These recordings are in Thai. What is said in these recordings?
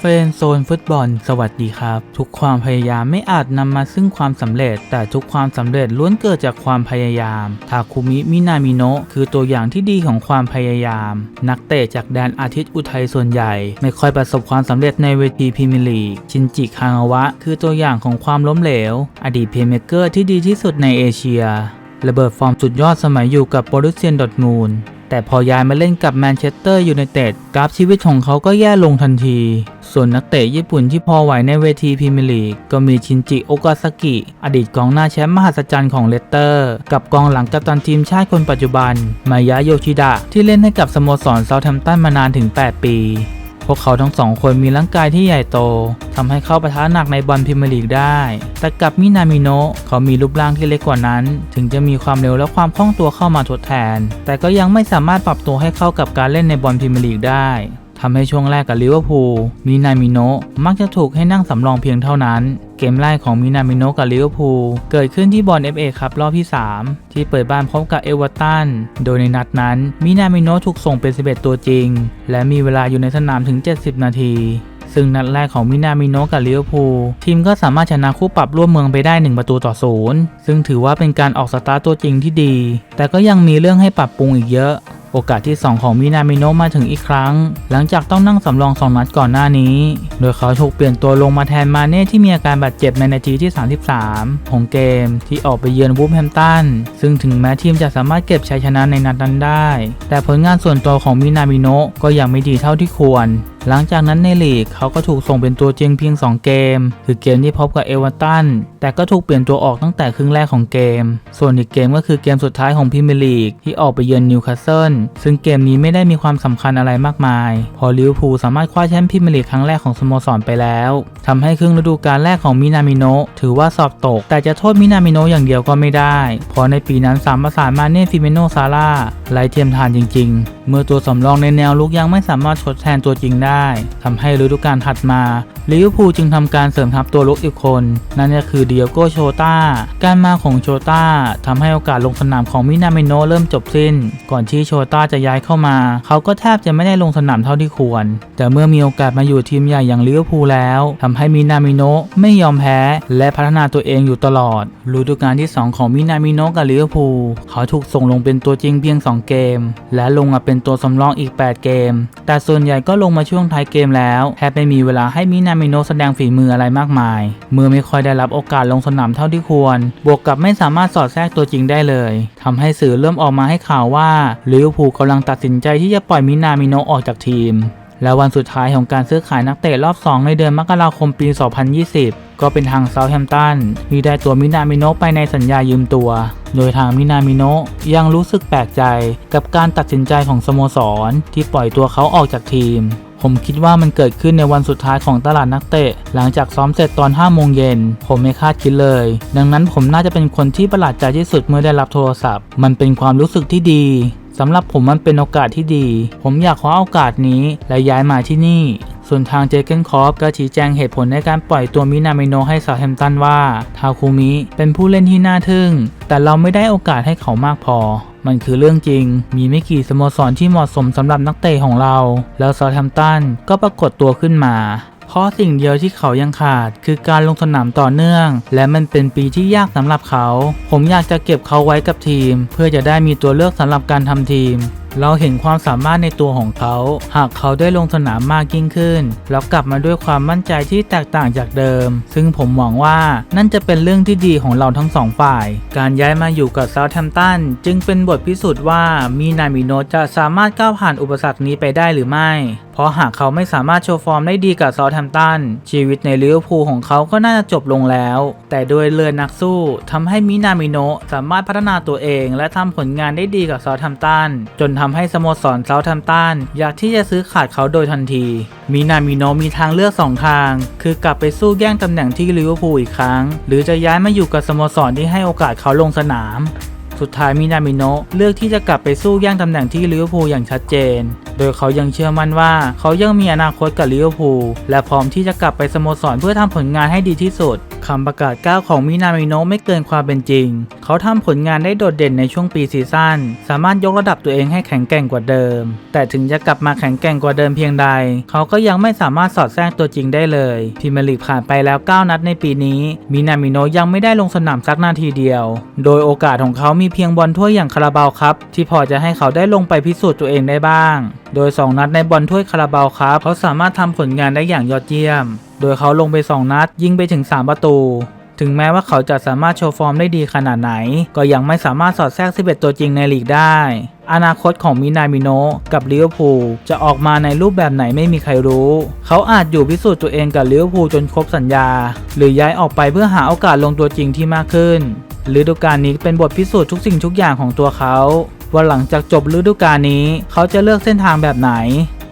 เฟรนโซนฟุตบอล สวัสดีครับ ทุกความพยายามไม่อาจนำมาซึ่งความสำเร็จ แต่ทุกความสำเร็จล้วนเกิดจากความพยายาม ทาคุมิมินามิโนะคือตัวอย่างที่ดีของความพยายาม นักเตะจากแดนอาทิตย์อุทัยส่วนใหญ่ ไม่ค่อยประสบความสำเร็จในเวทีพรีเมียร์ลีก ชินจิคางาวะ คือตัวอย่างของความล้มเหลว อดีตเพลย์เมเกอร์ที่ดีที่สุดในเอเชีย ระเบิดฟอร์มสุดยอดสมัยอยู่กับโบรุสเซียนดอทมูล แต่พอย้ายมาเล่นกับแมนเชสเตอร์ยูไนเต็ดกราฟชีวิตของเขาก็แย่ลงทันที ส่วนนักเตะญี่ปุ่นที่พอไหวในเวทีพรีเมียร์ลีกก็มีชินจิโอกาซากิ อดีตกองหน้าแชมป์มหัศจรรย์ของเลสเตอร์ กับกองหลังกัปตันทีมชาติคนปัจจุบัน มายะโยชิดะที่เล่นให้กับสโมสรเซาท์แฮมป์ตันมานานถึง 8 ปี พวกเขาทั้งสองคนมีร่างกายที่ใหญ่โตทำให้เข้าปะทะหนักในบอลพรีเมียร์ลีกได้ แต่กับมินามิโนะเขามีรูปร่างที่เล็กกว่านั้น ถึงจะมีความเร็วและความคล่องตัวเข้ามาทดแทน แต่ก็ยังไม่สามารถปรับตัวให้เข้ากับการเล่นในบอลพรีเมียร์ลีกได้ทำให้ช่วงแรกกับลิเวอร์พูลมินามิโนะมักจะถูกให้นั่งสำรองเพียงเท่านั้น เกมแรกของมินามิโนกับลิเวอร์พูลเกิดขึ้นที่บอล FA ครับรอบที่ 3 ที่เปิดบ้านพบกับเอเวอร์ตัน โดยในนัดนั้น มินามิโนถูกส่งเป็น 11 ตัวจริง และมีเวลาอยู่ในสนามถึง 70 นาที ซึ่งนัดแรกของมินามิโนกับลิเวอร์พูลทีมก็สามารถชนะคู่ปรับร่วมเมืองไปได้ 1 ประตูต่อศูนย์ซึ่งถือว่าเป็นการออกสตาร์ทตัวจริงที่ดี แต่ก็ยังมีเรื่องให้ปรับปรุงอีกเยอะ โอกาสที่ 2 ของมินามิโนะมาถึงอีกครั้ง หลังจากต้องนั่งสำรองสองนัดก่อนหน้านี้ โดยเขาถูกเปลี่ยนตัวลงมาแทนมาเน่ที่มีอาการบาดเจ็บในนาทีที่ 33 ของเกมที่ออกไปเยือนวูฟแฮมตันซึ่งถึงแม้ทีมจะสามารถเก็บชัยชนะในนัดนั้นได้ แต่ผลงานส่วนตัวของมินามิโนะก็ยังไม่ดีเท่าที่ควรหลังจากนั้นในลีกเขาก็ถูกส่งเป็นตัวจริงเพียง 2 เกม คือเกมที่พบกับเอเวอร์ตันแต่ก็ถูกเปลี่ยนตัวออกตั้งแต่ครึ่งแรกของเกม ส่วนอีกเกมก็คือเกมสุดท้ายของพรีเมียร์ลีกที่ออกไปเยือนนิวคาสเซิลซึ่งเกมนี้ไม่ได้มีความสำคัญอะไรมากมาย พอลิเวอร์พูลสามารถคว้าแชมป์พรีเมียร์ลีกครั้งแรกของสโมสรไปแล้วทำให้ครึ่งฤดูกาลแรกของมินามิโนะถือว่าสอบตก แต่จะโทษมินามิโนะอย่างเดียวก็ไม่ได้เพราะในปีนั้นสามประสานมาเน่ฟิเมโนซาร่าไร้เทียมทานจริง ๆ เมื่อตัวสำรองในแนวลุกยังไม่สามารถทดแทนตัวจริงได้ทำให้ฤดูกาลถัดมา ลิเวอร์พูลจึงทำการเสริมทัพตัวลุกอีกคน นั่นก็คือเดียโกโชตาการมาของโชตาทำให้โอกาสลงสนามของมินามิโนเริ่มจบสิ้น ก่อนที่โชตาจะย้ายเข้ามา เขาก็แทบจะไม่ได้ลงสนามเท่าที่ควร แต่เมื่อมีโอกาสมาอยู่ทีมใหญ่อย่างลิเวอร์พูลแล้วทำให้มินามิโนไม่ยอมแพ้และพัฒนาตัวเองอยู่ตลอดฤดูกาลที่ 2 ของมินามิโนกับลิเวอร์พูลเขาถูกส่งลงเป็นตัวจริงเพียง 2 เกม และลงมาเป็นตัวสำรองอีก 8 เกม แต่ส่วนใหญ่ก็ลงมาช่วงท้ายเกมแล้วแทบไม่มีเวลาให้มินามิโนะแสดงฝีมืออะไรมากมายเมื่อไม่ค่อยได้รับโอกาสลงสนามเท่าที่ควร บวกกับไม่สามารถสอดแทรกตัวจริงได้เลยทำให้สื่อเริ่มออกมาให้ข่าวว่าลิเวอร์พูลกำลังตัดสินใจที่จะปล่อยมินามิโนะออกจากทีม และวันสุดท้ายของการซื้อขายนักเตะรอบ 2 ในเดือนมกราคมปี 2020ก็เป็นทางเซาท์แฮมป์ตันที่ได้ตัวมินามิโนะไปในสัญญายืมตัว โดยทางมินามิโนะยังรู้สึกแปลกใจกับการตัดสินใจของสโมสร ที่ปล่อยตัวเขาออกจากทีม ผมคิดว่ามันเกิดขึ้นในวันสุดท้ายของตลาดนักเตะ หลังจากซ้อมเสร็จตอน5โมงเย็น ผมไม่คาดคิดเลย ดังนั้นผมน่าจะเป็นคนที่ประหลาดใจที่สุดเมื่อได้รับโทรศัพท์ มันเป็นความรู้สึกที่ดีสำหรับผมมันเป็นโอกาสที่ดี ผมอยากคว้าโอกาสนี้และย้ายมาที่นี่ ส่วนทางเจเกนคอฟก็ชี้แจงเหตุผลในการปล่อยตัวมินามิโนให้ซาแฮมตันว่า ทาคุมิเป็นผู้เล่นที่น่าทึ่ง แต่เราไม่ได้โอกาสให้เขามากพอ มันคือเรื่องจริง มีไม่กี่สโมสรที่เหมาะสมสำหรับนักเตะของเรา แล้วซาแฮมตันก็ปรากฏตัวขึ้นมา เพราะสิ่งเดียวที่เขายังขาด คือการลงสนามต่อเนื่อง และมันเป็นปีที่ยากสำหรับเขา ผมอยากจะเก็บเขาไว้กับทีม เพื่อจะได้มีตัวเลือกสำหรับการทำทีมเราเห็นความสามารถในตัวของเขา หากเขาได้ลงสนามมากยิ่งขึ้น แล้วกลับมาด้วยความมั่นใจที่แตกต่างจากเดิม ซึ่งผมหวังว่านั่นจะเป็นเรื่องที่ดีของเราทั้งสองฝ่าย การย้ายมาอยู่กับเซาท์แฮมป์ตันจึงเป็นบทพิสูจน์ว่ามีนามิโนะจะสามารถก้าวผ่านอุปสรรคนี้ไปได้หรือไม่ ราะหากเขาไม่สามารถโชว์ฟอร์มได้ดีกับซาท์แฮมตันชีวิตในลิเวอร์พูลของเขาก็น่าจะจบลงแล้ว แต่ด้วยเลือดนักสู้ทำให้มินามิโนะสามารถพัฒนาตัวเอง และทำผลงานได้ดีกับซาท์แฮมตันจนทำให้สโมสรซาท์แฮมตันอยากที่จะซื้อขาดเขาโดยทันทีมินามิโนะมีทางเลือก 2 ทาง คือกลับไปสู้แย่งตำแหน่งที่ลิเวอร์พูลอีกครั้ง หรือจะย้ายมาอยู่กับสโมสรที่ให้โอกาสเขาลงสนาม สุดท้ายมินามิโนะเลือกที่จะกลับไปสู้แย่งตำแหน่งที่ลิเวอร์พูลอย่างชัดเจน โดยเขายังเชื่อมั่นว่า เขายังมีอนาคตกับลิเวอร์พูลและพร้อมที่จะกลับไปสโมสรเพื่อทำผลงานให้ดีที่สุด คำประกาศก้าวของมินามิโนะไม่เกินความเป็นจริง เขาทำผลงานได้โดดเด่นในช่วงปีซีซั่น สามารถยกระดับตัวเองให้แข็งแกร่งกว่าเดิม แต่ถึงจะกลับมาแข็งแกร่งกว่าเดิมเพียงใด เขาก็ยังไม่สามารถสอดแทรกตัวจริงได้เลยพรีเมียร์ลีกผ่านไปแล้ว 9 นัดในปีนี้มินามิโนะยังไม่ได้ลงสนามสักนาทีเดียว โดยโอกาสของเขามีเพียงบอลถ้วยอย่างคาราบาวครับ ที่พอจะให้เขาได้ลงไปพิสูจน์ตัวเองได้บ้าง โดย 2 นัดในบอลถ้วยคาราบาวครับเขาสามารถทำผลงานได้อย่างยอดเยี่ยม โดยเขาลงไป 2 นัด ยิงไปถึง 3 ประตู ถึงแม้ว่าเขาจะสามารถโชว์ฟอร์มได้ดีขนาดไหน ก็ยังไม่สามารถสอดแทรก 11 ตัวจริงในลีกได้ อนาคตของมินามิโนกับลิเวอร์พูลจะออกมาในรูปแบบไหนไม่มีใครรู้ เขาอาจอยู่พิสูจน์ตัวเองกับลิเวอร์พูลจนครบสัญญา หรือย้ายออกไปเพื่อหาโอกาสลงตัวจริงที่มากขึ้นฤดูกาลนี้เป็นบทพิสูจน์ทุกสิ่งทุกอย่างของตัวเขาว่าหลังจากจบฤดูกาลนี้ เขาจะเลือกเส้นทางแบบไหน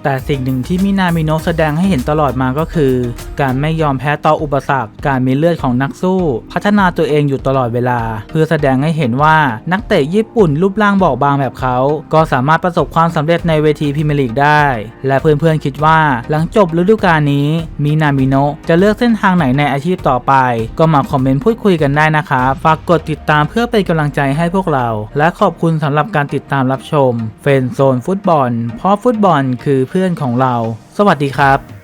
แต่สิ่งหนึ่งที่มินามิโนะแสดงให้เห็นตลอดมาก็คือ การไม่ยอมแพ้ต่ออุปสรรค การมีเลือดของนักสู้ พัฒนาตัวเองอยู่ตลอดเวลา เพื่อแสดงให้เห็นว่านักเตะญี่ปุ่นรูปร่างบอบบางแบบเขา ก็สามารถประสบความสำเร็จในเวทีพรีเมียร์ลีกได้ และเพื่อนๆคิดว่าหลังจบฤดูกาลนี้มินามิโนะจะเลือกเส้นทางไหนในอาชีพต่อไป ก็มาคอมเมนต์พูดคุยกันได้นะครับฝากกดติดตามเพื่อเป็นกำลังใจให้พวกเรา และขอบคุณสำหรับการติดตามรับชมเฟนโซนฟุตบอล เพราะฟุตบอลคือเพื่อนของเรา สวัสดีครับ